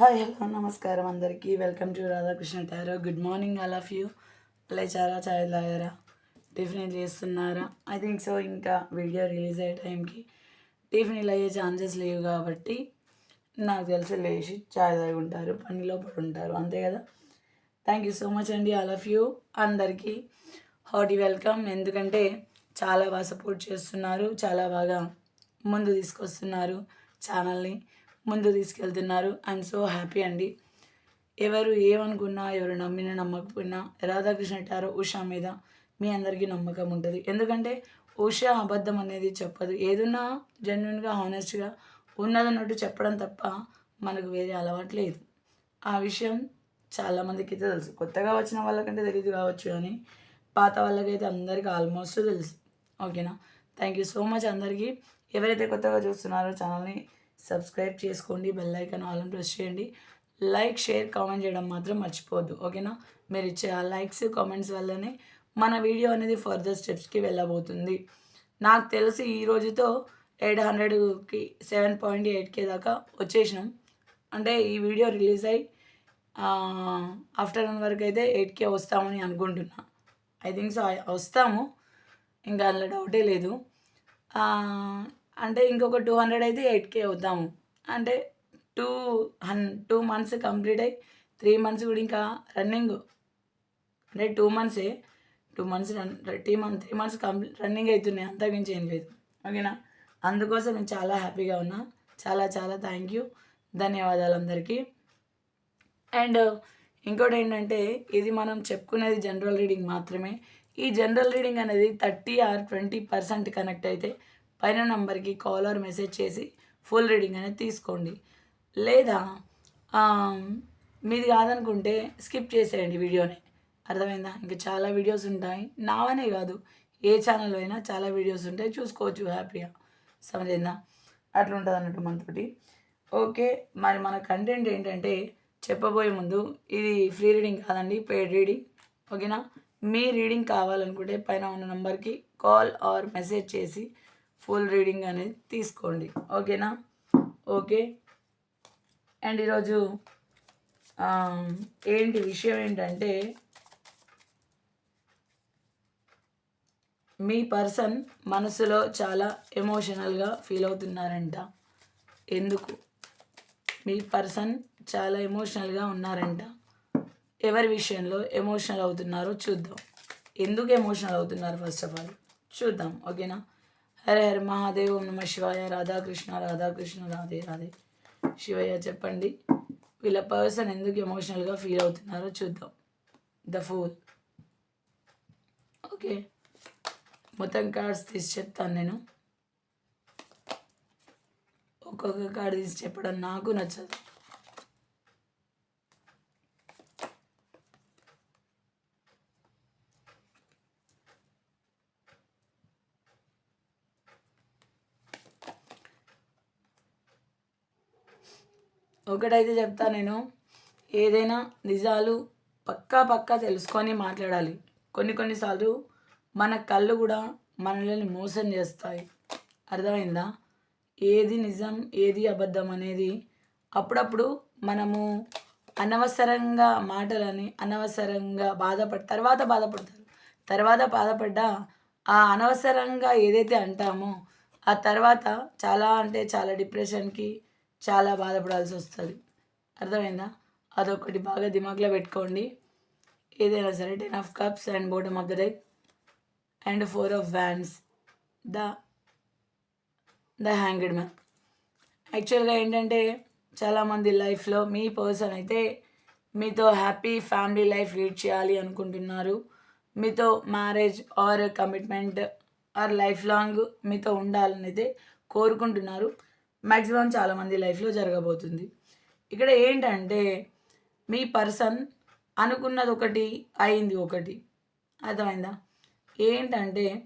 Hi hello నమస్కారం అందరికీ. Welcome to Radhakrishna tarot good morning all of you లేచారా? చాయ్ తాగారా? టిఫిన్ చేస్తున్నారా ఐ థింక్ సో ఇంకా వీడియో రిలీజ్ అయ్యే టైంకి టిఫిన్ అయ్యే ఛాన్సెస్ లేవు కాబట్టి నాకు తెలిసి లేచి చాయ్ తాగుంటారు పనిలో పడి ఉంటారు అంతే కదా? థ్యాంక్ యూ సో మచ్ అండి ఆల్ ఆఫ్ యూ అందరికీ హాటీ వెల్కమ్ ఎందుకంటే చాలా బాగా సపోర్ట్ చేస్తున్నారు చాలా బాగా ముందు తీసుకొస్తున్నారు ఛానల్ని ముందు తీసుకెళ్తున్నారు. ఐఎమ్ సో హ్యాపీ అండి. ఎవరు ఏమనుకున్నా ఎవరు నమ్మినా నమ్మకపోయినా రాధాకృష్ణ టారో ఉషా మీద మీ అందరికీ నమ్మకం ఉంటుంది. ఎందుకంటే ఉషా అబద్ధం అనేది చెప్పదు. ఏదున్నా జెన్యున్గా హానెస్ట్గా ఉన్నదన్నట్టు చెప్పడం తప్ప మనకు వేరే అలవాటు లేదు. ఆ విషయం చాలామందికి అయితే తెలుసు. కొత్తగా వచ్చిన వాళ్ళకంటే తెలియదు కావచ్చు కానీ పాత వాళ్ళకైతే అందరికీ ఆల్మోస్ట్ తెలుసు. ఓకేనా? థ్యాంక్ యూ సో మచ్ అందరికీ. ఎవరైతే కొత్తగా చూస్తున్నారో ఛానల్ని సబ్స్క్రైబ్ చేసుకోండి బెల్ ఐకాన్ ఆల్ ప్రెస్ చేయండి. లైక్ షేర్ కామెంట్ చేయడం మాత్రం మర్చిపోవద్దు ఓకేనా మీరు ఇచ్చే ఆ లైక్స్ కామెంట్స్ వల్లనే మన వీడియో అనేది ఫర్దర్ స్టెప్స్కి వెళ్ళబోతుంది. నాకు తెలిసి ఈ రోజుతో ఎయిట్ హండ్రెడ్కి సెవెన్ పాయింట్ ఎయిట్ కే దాకా వచ్చేసినాం. అంటే ఈ వీడియో రిలీజ్ అయ్యి ఆఫ్టర్నూన్ వరకు అయితే ఎయిట్ కే వస్తామని అనుకుంటున్నా. ఐ థింక్ సో వస్తాము. ఇంకా అందులో డౌటే లేదు. అంటే ఇంకొక టూ హండ్రెడ్ అయితే ఎయిట్ కే అవుతాము. అంటే టూ హన్ టూ మంత్స్ కంప్లీట్ అయ్యి త్రీ మంత్స్ కూడా ఇంకా రన్నింగ్. అంటే two మంత్సే two months run three month three months complete running అవుతున్నాయి అంతకుమించి ఏం లేదు. ఓకేనా? అందుకోసం నేను చాలా హ్యాపీగా ఉన్నా. చాలా చాలా థ్యాంక్ యూ. ధన్యవాదాలు అందరికీ. అండ్ ఇంకోటి ఏంటంటే ఇది మనం చెప్పుకునేది జనరల్ రీడింగ్ మాత్రమే. ఈ జనరల్ రీడింగ్ అనేది thirty or twenty percent connect అయితే పైన నంబర్కి కాల్ ఆర్ మెసేజ్ చేసి ఫుల్ రీడింగ్ అనేది తీసుకోండి. లేదా మీది కాదనుకుంటే స్కిప్ చేసేయండి వీడియోని. అర్థమైందా? ఇంకా చాలా వీడియోస్ ఉంటాయి. నావనే కాదు ఏ ఛానల్ అయినా చాలా వీడియోస్ ఉంటాయి. చూసుకోవచ్చు హ్యాపీగా. సమజైందా అట్లా ఉంటుంది అన్నట్టు మనతోటి. ఓకే మరి మన కంటెంట్ ఏంటంటే చెప్పబోయే ముందు ఇది ఫ్రీ రీడింగ్ కాదండి పెయిడ్ రీడింగ్ ఓకేనా? మీ రీడింగ్ కావాలనుకుంటే పైన ఉన్న నెంబర్కి కాల్ ఆర్ మెసేజ్ చేసి ఫుల్ రీడింగ్ అనేది తీసుకోండి. ఓకేనా? ఓకే. అండ్ ఈరోజు ఏంటి విషయం ఏంటంటే మీ పర్సన్ మనసులో చాలా ఎమోషనల్గా ఫీల్ అవుతున్నారంట. ఎందుకు? మీ పర్సన్ చాలా ఎమోషనల్గా ఉన్నారంట. ఎవరి విషయంలో ఎమోషనల్ అవుతున్నారో చూద్దాం. ఎందుకు ఎమోషనల్ అవుతున్నారు ఫస్ట్ ఆఫ్ ఆల్? చూద్దాం. ఓకేనా? హరే హరే మహాదేవ్ ఓం నమ శివాయ. రాధాకృష్ణ రాధాకృష్ణ రాధే రాధే శివయ్య చెప్పండి. వీళ్ళ పర్సన్ ఎందుకు ఎమోషనల్గా ఫీల్ అవుతున్నారో చూద్దాం. The fool. ఓకే. మొత్తం కార్డ్స్ తీసి చెప్తాను నేను. ఒక్కొక్క కార్డు తీసి చెప్పడం నాకు నచ్చదు. ఒకటైతే చెప్తా నేను. ఏదైనా నిజాలు పక్కా పక్కా తెలుసుకొని మాట్లాడాలి. కొన్ని కొన్నిసార్లు మన కళ్ళు కూడా మనల్ని మోసం చేస్తాయి. అర్థమైందా? ఏది నిజం ఏది అబద్ధం అనేది అప్పుడప్పుడు మనము అనవసరంగా మాటలని అనవసరంగా బాధపడ తర్వాత బాధపడతారు. తర్వాత బాధపడ్డా ఆ అనవసరంగా ఏదైతే అంటామో ఆ తర్వాత చాలా అంటే చాలా డిప్రెషన్కి చాలా బాధపడాల్సి వస్తుంది అర్థమైందా? అదొకటి బాగా దిమాగ్లో పెట్టుకోండి. ఏదైనా సరే ten of cups and bottom of the deck and four of wands. The the hanged man. యాక్చువల్గా ఏంటంటే చాలామంది లైఫ్లో మీ పర్సన్ అయితే మీతో హ్యాపీ ఫ్యామిలీ లైఫ్ లీడ్ చేయాలి అనుకుంటున్నారు. మీతో marriage or commitment or life long మీతో ఉండాలని అయితే కోరుకుంటున్నారు. మ్యాక్సిమం చాలామంది లైఫ్లో జరగబోతుంది. ఇక్కడ ఏంటంటే మీ పర్సన్ అనుకున్నది ఒకటి అయింది ఒకటి. అర్థమైందా? ఏంటంటే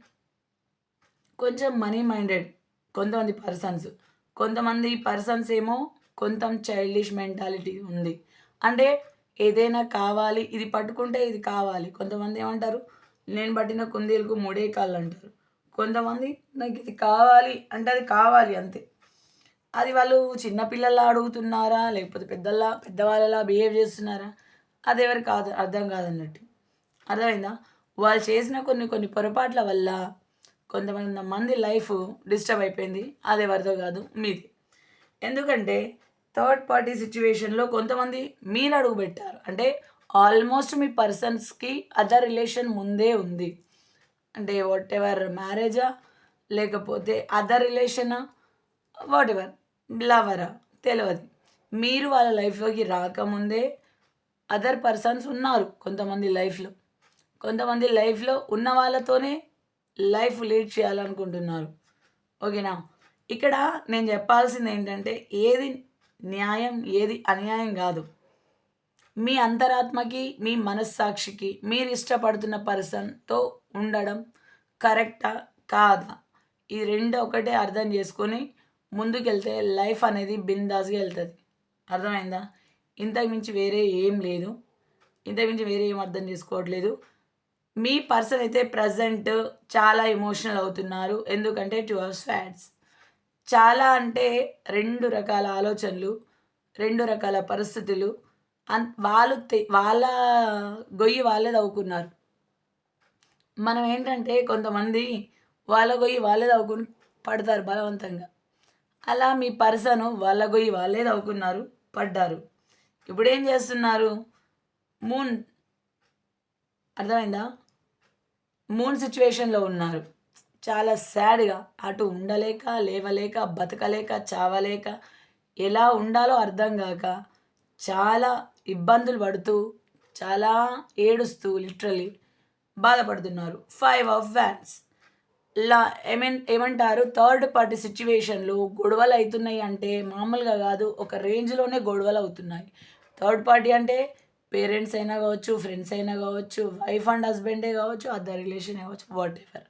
కొంచెం మనీ మైండెడ్ కొంతమంది పర్సన్స్. కొంతమంది పర్సన్స్ ఏమో కొంత చైల్డిష్ మెంటాలిటీ ఉంది. అంటే ఏదైనా కావాలి ఇది పట్టుకుంటే ఇది కావాలి. కొంతమంది ఏమంటారు నేను పట్టిన కుందేలకు మూడే కాళ్ళు అంటారు కొంతమంది నాకు ఇది కావాలి అంటే అది కావాలి అంతే. అది వాళ్ళు చిన్నపిల్లల్లా అడుగుతున్నారా? లేకపోతే పెద్దల్లా పెద్దవాళ్ళలా బిహేవ్ చేస్తున్నారా? అది ఎవరికి కాదు అర్థం కాదన్నట్టు. అర్థమైందా? వాళ్ళు చేసిన కొన్ని కొన్ని పొరపాట్ల వల్ల కొంతమంది మంది లైఫ్ డిస్టర్బ్ అయిపోయింది. అది ఎవరితో కాదు మీది. ఎందుకంటే థర్డ్ పార్టీ సిచ్యువేషన్లో కొంతమంది మీరు అడుగు పెట్టారు. అంటే ఆల్మోస్ట్ మీ పర్సన్స్కి అదర్ రిలేషన్ ముందే ఉంది. అంటే వాట్ ఎవర్ మ్యారేజా లేకపోతే అదర్ రిలేషనా వాట్ ఎవర్ లవరా తెలియదు మీరు వాళ్ళ లైఫ్లోకి రాకముందే అదర్ పర్సన్స్ ఉన్నారు కొంతమంది లైఫ్లో. కొంతమంది లైఫ్లో ఉన్న వాళ్ళతోనే లైఫ్ లీడ్ చేయాలనుకుంటున్నారు. ఓకేనా? ఇక్కడ నేను చెప్పాల్సింది ఏంటంటే ఏది న్యాయం ఏది అన్యాయం కాదు. మీ అంతరాత్మకి మీ మనస్సాక్షికి మీరు ఇష్టపడుతున్న పర్సన్తో ఉండడం కరెక్టా కాదా? ఈ రెండు ఒకటే అర్థం చేసుకొని ముందుకెళ్తే లైఫ్ అనేది బిందాస్గా వెళ్తుంది. అర్థమైందా? ఇంతకుమించి వేరే ఏం లేదు. ఇంతకుమించి వేరే ఏం అర్థం చేసుకోవట్లేదు. మీ పర్సన్ అయితే ప్రజెంట్ చాలా ఎమోషనల్ అవుతున్నారు. ఎందుకంటే టు అవర్స్ ఫ్యాట్స్. చాలా అంటే రెండు రకాల ఆలోచనలు రెండు రకాల పరిస్థితులు. అన్ వాళ్ళు వాళ్ళ గొయ్యి వాళ్ళే తవ్వుకున్నారు. మనం ఏంటంటే కొంతమంది వాళ్ళ గొయ్యి వాళ్ళే తవ్వుకుని పడతారు బలవంతంగా. అలా మీ పర్సను వాళ్ళ గొయ్యి వాళ్ళే తవ్వుకున్నారు పడ్డారు. ఇప్పుడు ఏం చేస్తున్నారు? మూన్ అర్థమైందా? మూన్ సిచ్యువేషన్లో ఉన్నారు. చాలా సాడ్గా అటు ఉండలేక లేవలేక బతకలేక చావలేక ఎలా ఉండాలో అర్థం కాక చాలా ఇబ్బందులు పడుతూ చాలా ఏడుస్తూ లిటరలీ బాధపడుతున్నారు. Five of wands. లా ఏమన్ ఏమంటారు? థర్డ్ పార్టీ సిచ్యువేషన్లు గొడవలు అవుతున్నాయి అంటే మామూలుగా కాదు ఒక రేంజ్లోనే గొడవలు అవుతున్నాయి థర్డ్ పార్టీ అంటే పేరెంట్స్ అయినా కావచ్చు ఫ్రెండ్స్ అయినా కావచ్చు వైఫ్ అండ్ హస్బెండే కావచ్చు అదర్ రిలేషన్ కావచ్చు వాట్ ఎవర్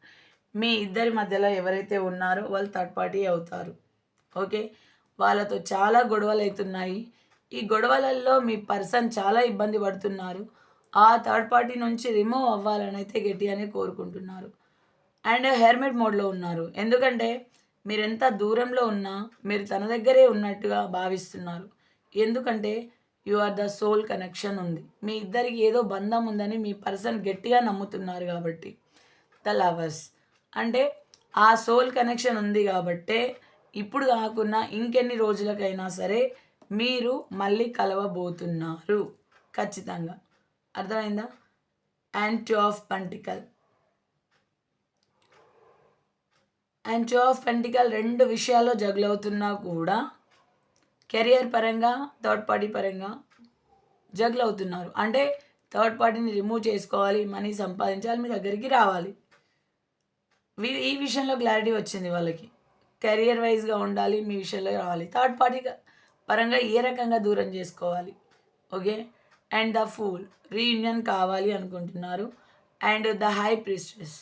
మీ ఇద్దరి మధ్యలో ఎవరైతే ఉన్నారో వాళ్ళు థర్డ్ పార్టీ అవుతారు. ఓకే? వాళ్ళతో చాలా గొడవలు అవుతున్నాయి ఈ గొడవలలో మీ పర్సన్ చాలా ఇబ్బంది పడుతున్నారు. ఆ థర్డ్ పార్టీ నుంచి రిమూవ్ అవ్వాలని అయితే గట్టిగానే కోరుకుంటున్నారు. అండ్ హెర్మెట్ మోడ్లో ఉన్నారు. ఎందుకంటే మీరు ఎంత దూరంలో ఉన్నా మీరు తన దగ్గరే ఉన్నట్టుగా భావిస్తున్నారు. ఎందుకంటే you are the soul connection ఉంది. మీ ఇద్దరికి ఏదో బంధం ఉందని మీ పర్సన్ గట్టిగా నమ్ముతున్నారు కాబట్టి. The lovers. అంటే ఆ సోల్ కనెక్షన్ ఉంది కాబట్టే ఇప్పుడు కాకుండా ఇంకెన్ని రోజులకైనా సరే మీరు మళ్ళీ కలవబోతున్నారు. ఖచ్చితంగా. అర్థమైందా? Eight of pentacles. And two of pentacles రెండు విషయాల్లో జగులవుతున్నా కూడా కెరియర్ పరంగా థర్డ్ పార్టీ పరంగా జగులవుతున్నారు అంటే థర్డ్ పార్టీని రిమూవ్ చేసుకోవాలి మనీ సంపాదించాలి మీ దగ్గరికి రావాలి. ఈ విషయంలో క్లారిటీ వచ్చింది వాళ్ళకి. కెరియర్ వైజ్గా ఉండాలి మీ విషయంలో రావాలి. థర్డ్ పార్టీ పరంగా ఏ రకంగా దూరం చేసుకోవాలి? Okay? And the full reunion కావాలి అనుకుంటున్నారు. అండ్ ద హై ప్రిస్టెస్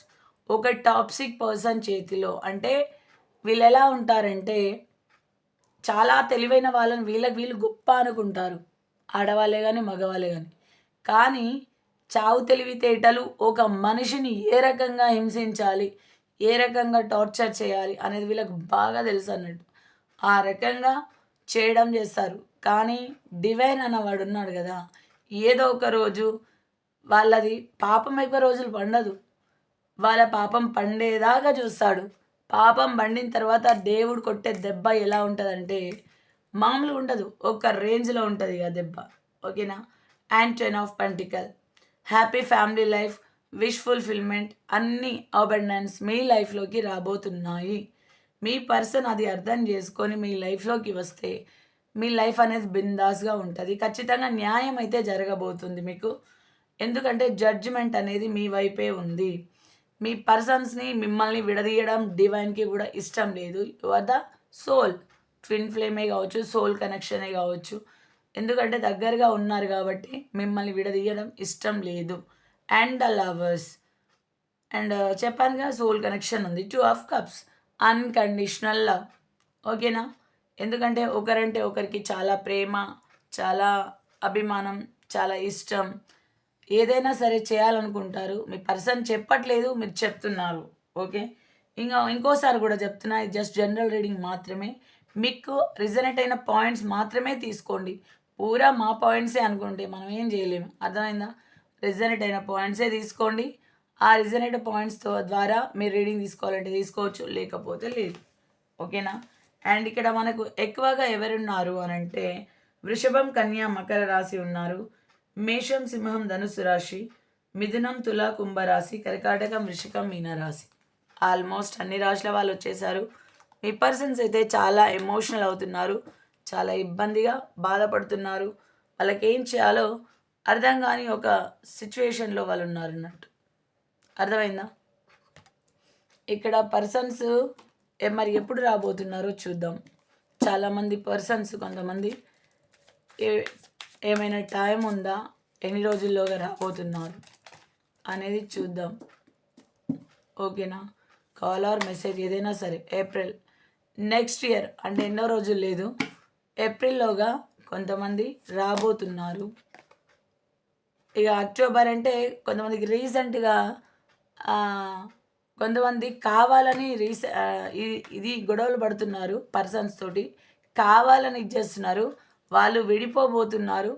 ఒక టాప్సిక్ పర్సన్ చేతిలో అంటే వీళ్ళు ఎలా ఉంటారంటే చాలా తెలివైన వాళ్ళని వీళ్ళకి వీళ్ళు గొప్ప అనుకుంటారు. ఆడవాళ్ళే కానీ మగవాళ్ళే కానీ కానీ చావు తెలివితేటలు ఒక మనిషిని ఏ రకంగా హింసించాలి ఏ రకంగా టార్చర్ చేయాలి అనేది వీళ్ళకి బాగా తెలుసు అన్నట్టు. ఆ రకంగా చేయడం చేస్తారు. కానీ డివైన్ అన్నవాడు ఉన్నాడు కదా ఏదో ఒక రోజు వాళ్ళది పాపం ఎక్కువ రోజులు పండదు. వాళ్ళ పాపం పండేదాకా చూస్తాడు. పాపం పండిన తర్వాత దేవుడు కొట్టే దెబ్బ ఎలా ఉంటుందంటే మామూలుగా ఉండదు. ఒక రేంజ్లో ఉంటుంది ఇక దెబ్బ. ఓకేనా? And ten of pentacles. Happy family life wish fulfilment అన్ని అబండెన్స్ మీ లైఫ్లోకి రాబోతున్నాయి. మీ పర్సన్ అది అర్థం చేసుకొని మీ లైఫ్లోకి వస్తే మీ లైఫ్ అనేది బిందాస్గా ఉంటుంది. ఖచ్చితంగా న్యాయం అయితే జరగబోతుంది మీకు. ఎందుకంటే జడ్జిమెంట్ అనేది మీ వైపే ఉంది. మీ పర్సన్స్ని మిమ్మల్ని విడదీయడం డివైన్కి కూడా ఇష్టం లేదు. You are the soul twin ఫ్లేమే కావచ్చు సోల్ కనెక్షనే కావచ్చు. ఎందుకంటే దగ్గరగా ఉన్నారు కాబట్టి మిమ్మల్ని విడదీయడం ఇష్టం లేదు. అండ్ ద లవర్స్ అండ్ చెప్పాను కదా సోల్ కనెక్షన్ ఉంది. Two of cups unconditional love ఓకేనా ఎందుకంటే ఒకరంటే ఒకరికి చాలా ప్రేమ చాలా అభిమానం చాలా ఇష్టం. ఏదైనా సరే చేయాలనుకుంటారు. మీ పర్సన్ చెప్పట్లేదు మీరు చెప్తున్నారు. ఓకే? ఇంకా ఇంకోసారి కూడా చెప్తున్నా ఇది జస్ట్ జనరల్ రీడింగ్ మాత్రమే. మీకు రిజనెట్ అయిన పాయింట్స్ మాత్రమే తీసుకోండి. పూరా మా పాయింట్సే అనుకుంటే మనం ఏం చేయలేము. అర్థమైందా? రిజనెట్ అయిన పాయింట్సే తీసుకోండి. ఆ రిజనెట్ పాయింట్స్తో ద్వారా మీరు రీడింగ్ తీసుకోవాలంటే తీసుకోవచ్చు లేకపోతే లేదు. ఓకేనా? అండ్ ఇక్కడ మనకు ఎక్కువగా ఎవరున్నారు అని అంటే వృషభం కన్యా మకర రాశి ఉన్నారు. మేషం సింహం ధనుసు రాశి మిథునం తుల కుంభరాశి కర్కాటకం వృషికం మీన రాశి. ఆల్మోస్ట్ అన్ని రాశుల వాళ్ళు వచ్చేసారు. మీ పర్సన్స్ అయితే చాలా ఎమోషనల్ అవుతున్నారు. చాలా ఇబ్బందిగా బాధపడుతున్నారు. వాళ్ళకి ఏం చేయాలో అర్థం కాని ఒక సిచ్యువేషన్లో వాళ్ళు ఉన్నారు అన్నట్టు. అర్థమైందా? ఇక్కడ పర్సన్స్ మరి ఎప్పుడు రాబోతున్నారో చూద్దాం. చాలామంది పర్సన్స్ కొంతమంది ఏ ఏమైనా టైం ఉందా? ఎన్ని రోజుల్లోగా రాబోతున్నారు? అనేది చూద్దాం. ఓకేనా? కాల్ ఆర్ మెసేజ్ ఏదైనా సరే. ఏప్రిల్. నెక్స్ట్ ఇయర్ అంటే ఎన్నో రోజులు లేదు. ఏప్రిల్లోగా కొంతమంది రాబోతున్నారు. ఇక అక్టోబర్ అంటే కొంతమందికి రీసెంట్గా కొంతమంది కావాలని రీసె ఇది గొడవలు పడుతున్నారు పర్సన్స్ తోటి. కావాలని ఇచ్చేస్తున్నారు. వాళ్ళు విడిపోబోతున్నారు.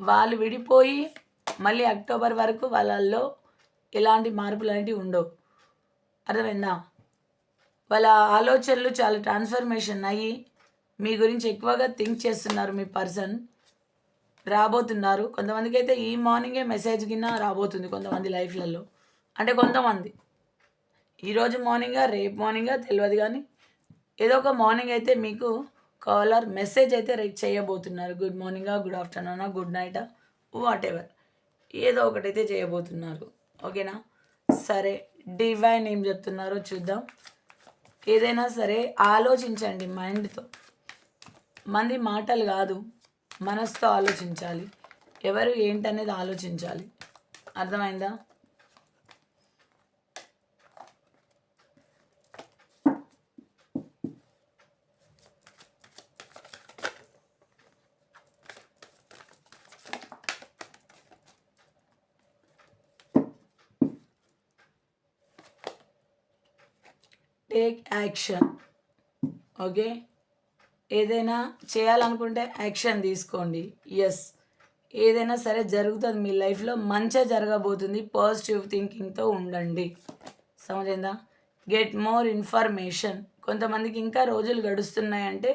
వాళ్ళు విడిపోయి మళ్ళీ అక్టోబర్ వరకు వాళ్ళల్లో ఎలాంటి మార్పులు అనేవి ఉండవు. అర్థమైందా? వాళ్ళ ఆలోచనలు చాలా ట్రాన్స్ఫర్మేషన్ అయ్యి మీ గురించి ఎక్కువగా థింక్ చేస్తున్నారు మీ పర్సన్ రాబోతున్నారు. కొంతమందికి అయితే ఈ మార్నింగే మెసేజ్ కింద రాబోతుంది కొంతమంది లైఫ్లలో. అంటే కొంతమంది. ఈరోజు మార్నింగా రేపు మార్నింగా తెలియదు కానీ ఏదో ఒక మార్నింగ్ అయితే మీకు కాలర్ మెసేజ్ అయితే రేట్ చేయబోతున్నారు. గుడ్ మార్నింగా గుడ్ ఆఫ్టర్నూనా గుడ్ నైటా వాట్ ఎవర్ ఏదో ఒకటైతే చేయబోతున్నారు. ఓకేనా? సరే డివైన్ ఏం చెప్తున్నారో చూద్దాం. ఏదైనా సరే ఆలోచించండి మైండ్తో. మంది మాటలు కాదు మనసుతో ఆలోచించాలి. ఎవరు ఏంటనేది ఆలోచించాలి. అర్థమైందా? టేక్ యాక్షన్ ఓకే ఏదైనా చేయాలనుకుంటే యాక్షన్ తీసుకోండి. ఎస్ ఏదైనా సరే జరుగుతుంది మీ లైఫ్లో మంచిగా జరగబోతుంది. పాజిటివ్ థింకింగ్తో ఉండండి. సమజైందా? గెట్ మోర్ ఇన్ఫర్మేషన్ కొంతమందికి ఇంకా రోజులు గడుస్తున్నాయంటే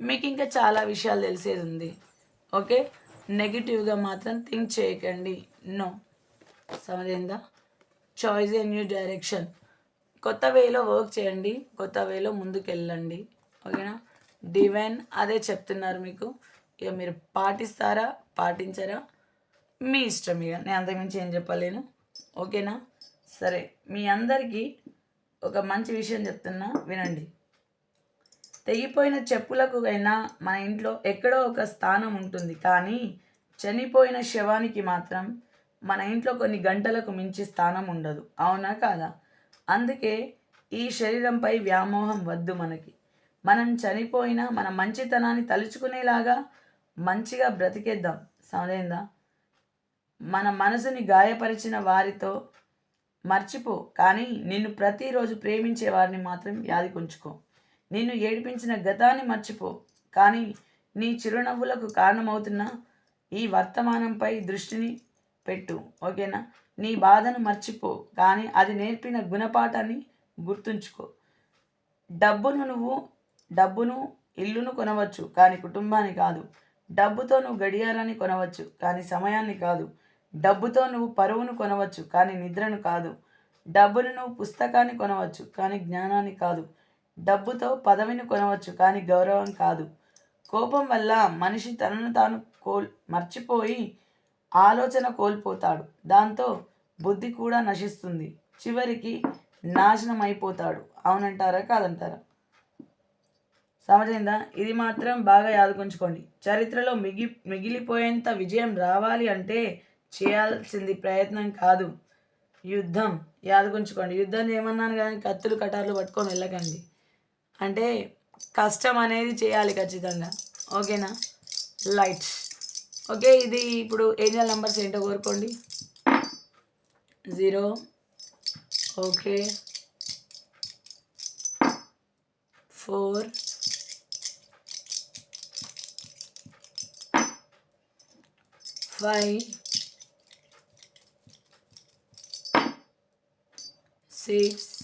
మీకు ఇంకా చాలా విషయాలు తెలిసేది ఉంది ఓకే నెగిటివ్గా మాత్రం థింక్ చేయకండి. నో సమజైందా? చాయిస్ ఏ న్యూ డైరెక్షన్ కొత్త వేలో వర్క్ చేయండి కొత్త వేలో ముందుకు వెళ్ళండి ఓకేనా? డివైన్ అదే చెప్తున్నారు మీకు. ఇక మీరు పాటిస్తారా పాటించరా? మీ ఇష్టం ఇక. నేను అంతకుమించి ఏం చెప్పలేను. ఓకేనా? సరే మీ అందరికీ ఒక మంచి విషయం చెప్తున్నా. వినండి. తెగిపోయిన చెప్పులకు అయినా మన ఇంట్లో ఎక్కడో ఒక స్థానం ఉంటుంది. కానీ చనిపోయిన శవానికి మాత్రం మన ఇంట్లో కొన్ని గంటలకు మించి స్థానం ఉండదు. అవునా కాదా? అందుకే ఈ శరీరంపై వ్యామోహం వద్దు మనకి. మనం చనిపోయినా మన మంచితనాన్ని తలుచుకునేలాగా మంచిగా బ్రతికేద్దాం. సమదైందా మన మనసుని గాయపరిచిన వారితో మర్చిపో కానీ నిన్ను ప్రతిరోజు ప్రేమించే వారిని మాత్రం యాదికుంచుకో నిన్ను ఏడిపించిన గతాన్ని మర్చిపో కానీ నీ చిరునవ్వులకు కారణమవుతున్న ఈ వర్తమానంపై దృష్టిని పెట్టు. ఓకేనా? నీ బాధను మర్చిపో కానీ అది నేర్పిన గుణపాఠాన్ని గుర్తుంచుకో. డబ్బును నువ్వు డబ్బును ఇల్లును కొనవచ్చు కానీ కుటుంబాన్ని కాదు. డబ్బుతో నువ్వు గడియారాన్ని కొనవచ్చు కానీ సమయాన్ని కాదు. డబ్బుతో నువ్వు పరువును కొనవచ్చు కానీ నిద్రను కాదు. డబ్బును నువ్వు పుస్తకాన్ని కొనవచ్చు కానీ జ్ఞానాన్ని కాదు. డబ్బుతో పదవిని కొనవచ్చు కానీ గౌరవం కాదు. కోపం వల్ల మనిషి తనను తాను కోల్ మర్చిపోయి ఆలోచన కోల్పోతాడు. దాంతో బుద్ధి కూడా నశిస్తుంది. చివరికి నాశనం అయిపోతాడు అవునంటారా? కాదంటారా? సమజైందా? ఇది మాత్రం బాగా యాదగుంచుకోండి. చరిత్రలో మిగి మిగిలిపోయేంత విజయం రావాలి అంటే చేయాల్సింది ప్రయత్నం కాదు. యుద్ధం. యాదగుంచుకోండి. యుద్ధం ఏమన్నాను కానీ కత్తులు కటార్లు పట్టుకొని వెళ్ళకండి. అంటే కష్టం అనేది చేయాలి ఖచ్చితంగా. ఓకేనా? లైట్స్. ఓకే ఇది ఇప్పుడు ఏరియల్ నెంబర్స్ ఏంటో కోరుకోండి. Zero. Okay. Four. Five. Six.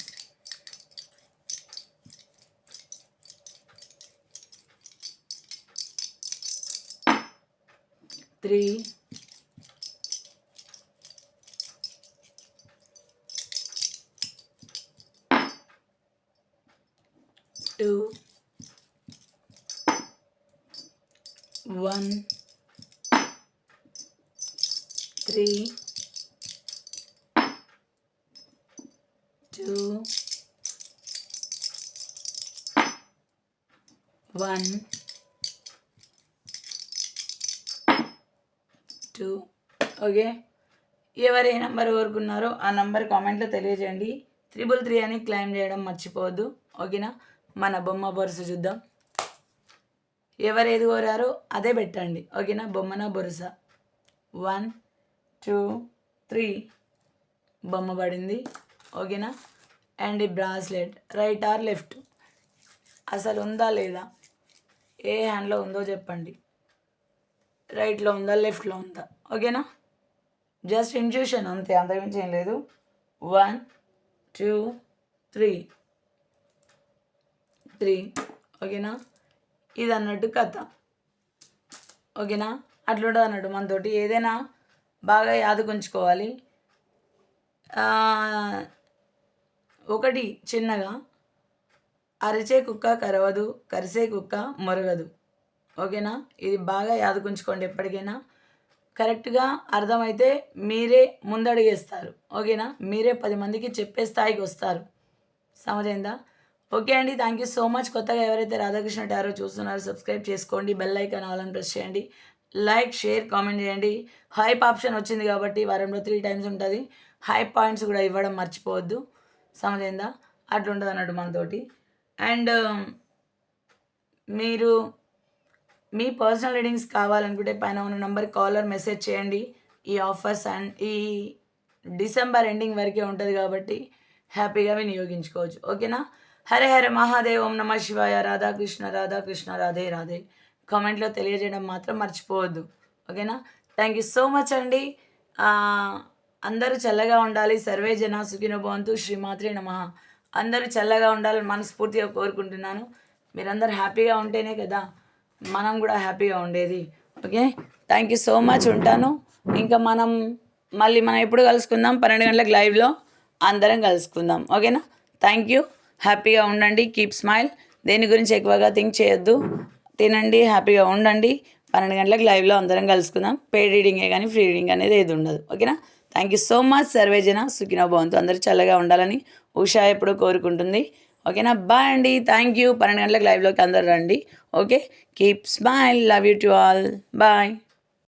Three two, one, three, two, one, two okay? ఎవరు ఏ నెంబర్ కోరుకున్నారో ఆ నెంబర్ కామెంట్లో తెలియజేయండి. త్రిబుల్ త్రీ అని క్లైమ్ చేయడం మర్చిపోవద్దు. ఓకేనా? మన బొమ్మ బొరుసు చూద్దాం. ఎవరు ఏది కోరారో అదే పెట్టండి. ఓకేనా? బొమ్మన బొరుస. One two three. బొమ్మ పడింది. ఓకేనా? అండ్ ఈ బ్రాస్లెట్. Right are left. అసలు ఉందా లేదా? ఏ హ్యాండ్లో ఉందో చెప్పండి. రైట్లో ఉందా లెఫ్ట్లో ఉందా? ఓకేనా? జస్ట్ ఇంట్యూషన్ అంతే అంతకుమించి ఏం లేదు. వన్ టూ త్రీ త్రీ ఓకేనా? ఇది అన్నట్టు కథ. ఓకేనా? అట్లుంటుంది అన్నట్టు మనతోటి. ఏదైనా బాగా యాదకుంచుకోవాలి. ఒకటి చిన్నగా అరిచే కుక్క కరవదు కరిసే కుక్క మొరగదు. ఓకేనా? ఇది బాగా యాదకుంచుకోండి ఎప్పటికైనా. కరెక్ట్గా అర్థమైతే మీరే ముందడుగేస్తారు. ఓకేనా? మీరే పది మందికి చెప్పే స్థాయికి వస్తారు. సమజైందా? ఓకే అండి. Thank you so much. కొత్తగా ఎవరైతే రాధాకృష్ణ టారో చూస్తున్నారో సబ్స్క్రైబ్ చేసుకోండి. బెల్ ఐకాన్ ఆలని ప్రెస్ చేయండి. లైక్ షేర్ కామెంట్ చేయండి. హైప్ ఆప్షన్ వచ్చింది కాబట్టి వారంలో త్రీ టైమ్స్ ఉంటుంది. హైప్ పాయింట్స్ కూడా ఇవ్వడం మర్చిపోవద్దు. సమజైందా? అట్లుంటుంది అన్నట్టు మనతోటి. అండ్ మీరు మీ పర్సనల్ రీడింగ్స్ కావాలనుకుంటే పైన ఉన్న నెంబర్ కాలర్ మెసేజ్ చేయండి. ఈ ఆఫర్స్ అండ్ ఈ డిసెంబర్ ఎండింగ్ వరకే ఉంటుంది కాబట్టి హ్యాపీగా వినియోగించుకోవచ్చు. ఓకేనా హరే హరే మహాదేవ్ ఓం నమ శివాయ రాధాకృష్ణ రాధాకృష్ణ రాధే రాధే కామెంట్లో తెలియజేయడం మాత్రం మర్చిపోవద్దు. ఓకేనా థ్యాంక్ యూ సో మచ్ అండి. అందరూ చల్లగా ఉండాలి. సర్వే జన సుఖిన భవంతు. శ్రీమాత్రి నమ. అందరూ చల్లగా ఉండాలని మనస్ఫూర్తిగా కోరుకుంటున్నాను. మీరందరూ హ్యాపీగా ఉంటేనే కదా మనం కూడా హ్యాపీగా ఉండేది. Okay? Thank you so much ఉంటాను. ఇంకా మనం మళ్ళీ మనం ఎప్పుడు కలుసుకుందాం? పన్నెండు గంటలకు లైవ్లో అందరం కలుసుకుందాం. ఓకేనా? థ్యాంక్ యూ హ్యాపీగా ఉండండి. కీప్ స్మైల్ దేని గురించి ఎక్కువగా థింక్ చేయొద్దు. తినండి. హ్యాపీగా ఉండండి. పన్నెండు గంటలకు లైవ్లో అందరం కలుసుకుందాం. పెయిడ్ రీడింగే కానీ ఫ్రీ రీడింగ్ అనేది ఏది ఉండదు. ఓకేనా? థ్యాంక్ యూ సో మచ్ సర్వేజన సుఖినో భవంతు. అందరూ చల్లగా ఉండాలని ఉషా ఎప్పుడూ కోరుకుంటుంది. ఓకేనా? బాయ్ అండి. Thank you. పన్నెండు గంటలకు లైవ్లోకి అందరు రండి. Okay? Keep smile. Love you to all. Bye.